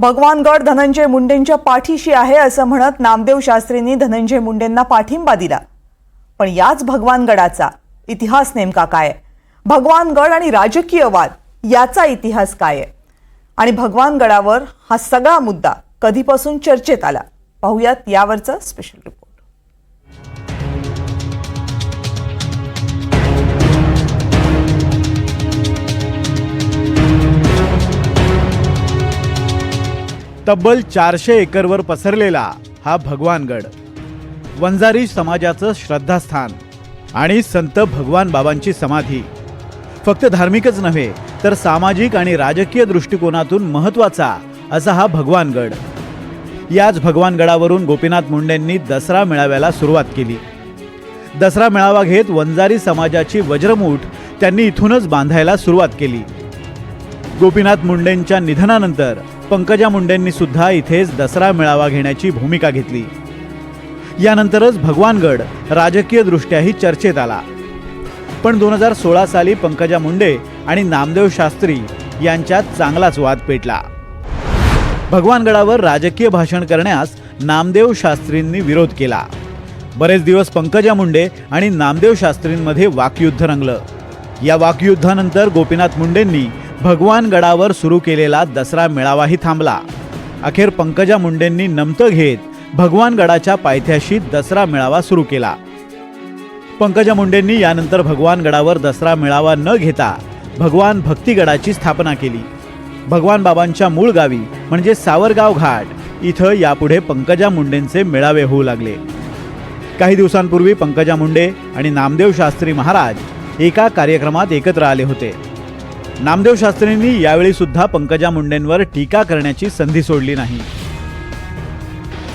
भगवानगड धनंजय मुंडेंच्या पाठीशी आहे असं म्हणत नामदेव शास्त्रींनी धनंजय मुंडेंना पाठिंबा दिला. पण याच भगवानगडाचा इतिहास नेमका काय आहे? भगवानगड आणि राजकीय वाद याचा इतिहास काय आहे? आणि भगवानगडावर हा सगळा मुद्दा कधीपासून चर्चेत आला? पाहुयात यावरचं स्पेशल रिपोर्ट तब्बल चारशे एकरवर पसरलेला हा भगवानगड. वंजारी समाजाचं श्रद्धास्थान आणि संत भगवान बाबांची समाधी. फक्त धार्मिकच नव्हे तर सामाजिक आणि राजकीय दृष्टिकोनातून महत्त्वाचा असा हा भगवानगड. याच भगवानगडावरून गोपीनाथ मुंडेंनी दसरा मेळाव्याला सुरुवात केली. दसरा मेळावा घेत वंजारी समाजाची वज्रमूठ त्यांनी इथूनच बांधायला सुरुवात केली. गोपीनाथ मुंडेंच्या निधनानंतर पंकजा मुंडेंनी सुद्धा इथेच दसरा मेळावा घेण्याची भूमिका घेतली. यानंतरच भगवानगड राजकीयदृष्ट्याही चर्चेत आला. पण दोन हजार सोळा साली पंकजा मुंडे आणि नामदेव शास्त्री यांच्यात चांगलाच वाद पेटला. भगवानगडावर राजकीय भाषण करण्यास नामदेव शास्त्रींनी विरोध केला. बरेच दिवस पंकजा मुंडे आणि नामदेव शास्त्रींमध्ये वाकयुद्ध रंगलं. या वाकयुद्धानंतर गोपीनाथ मुंडेंनी भगवानगडावर सुरू केलेला दसरा मेळावाही थांबला. अखेर पंकजा मुंडेंनी नमतं घेत भगवानगडाच्या पायथ्याशी दसरा मेळावा सुरू केला. पंकजा मुंडेंनी यानंतर भगवानगडावर दसरा मेळावा न घेता भगवान भक्तिगडाची स्थापना केली. भगवान बाबांच्या मूळ गावी म्हणजे सावरगाव घाट इथं यापुढे पंकजा मुंडेंचे मेळावे होऊ लागले. काही दिवसांपूर्वी पंकजा मुंडे आणि नामदेव शास्त्री महाराज एका कार्यक्रमात एकत्र आले होते. नामदेव शास्त्रींनी यावेळी सुद्धा पंकजा मुंडेंवर टीका करण्याची संधी सोडली नाही.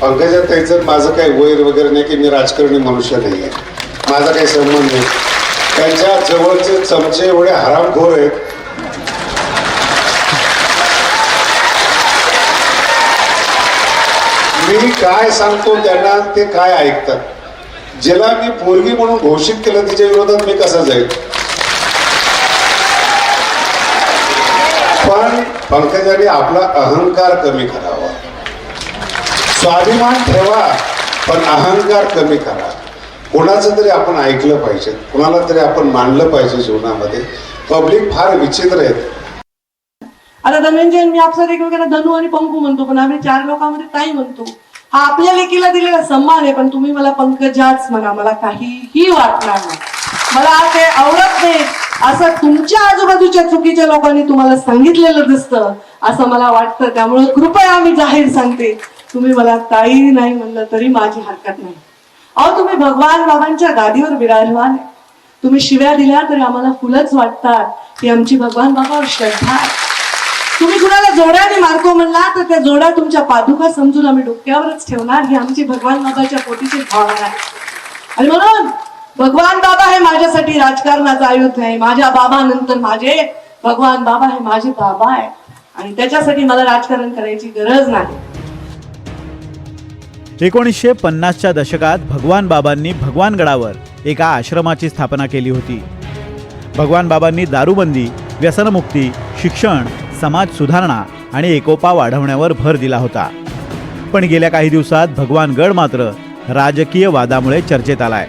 पंकजा त्यांचं माझं काही वैर वगैरे नाही की मी राजकारणी मनुष्य नाही आहे. माझा काही संबंध नाही. त्यांच्या जवळचे चमचे एवढे हरामखोर आहेत. मी काय सांगतो त्यांना ते काय ऐकतात. ज्याला मी पोरगी म्हणून घोषित केलं तिच्या विरोधात मी कसा जाईल पण पंकजाने आपला अहंकार कमी करावा. स्वाभिमान ठेवा पण अहंकार कमी करा. कोणाचं तरी आपण ऐकलं पाहिजे कोणाला तरी आपण मानलं पाहिजे जीवनामध्ये. पब्लिक फार विचित्र आहेत आता धनंजय मी आपल्याला एकमेकांना धनू आणि पंकू म्हणतो पण आम्ही चार लोकांमध्ये ताई म्हणतो. हा आपल्या लेकीला दिलेला सन्मान आहे पण तुम्ही मला पंकजाच म्हणा मला काहीही वाटणार नाही. मला ते आवडत नाही. असं तुमच्या आजूबाजूच्या चुकीच्या लोकांनी तुम्हाला सांगितलेलं दिसतं असं मला वाटतं. त्यामुळे कृपया मी जाहीर सांगते तुम्ही मला ताई नाही म्हणलं तरी माझी हरकत नाही. अहो तुम्ही भगवान बाबांच्या गादीवर विराजमान तुम्ही शिव्या दिल्या तरी आम्हाला फुलंच वाटतात की आमची भगवान बाबावर श्रद्धा तुम्ही कुणाला जोड्याने मारतो म्हणला तर त्या जोड्या तुमच्या पादुका समजून आम्ही डोक्यावरच ठेवणार ही आमची भगवान बाबाच्या पोटीची भावना आहे. आणि म्हणून भगवान बाबा हे माझ्यासाठी राजकारणाचं आयुध आहे. माझ्या बाबानंतर माझे भगवान बाबा हे माझे बाबा आहे. आणि त्याच्यासाठी मला राजकारण करायची गरज नाही. एकोणीसशे पन्नासच्या दशकात भगवान बाबांनी भगवानगडावर एका आश्रमाची स्थापना केली होती. भगवान बाबांनी दारूबंदी व्यसनमुक्ती शिक्षण समाज सुधारणा आणि एकोपा वाढवण्यावर भर दिला होता. पण गेल्या काही दिवसात भगवानगड मात्र राजकीय वादामुळे चर्चेत आलाय.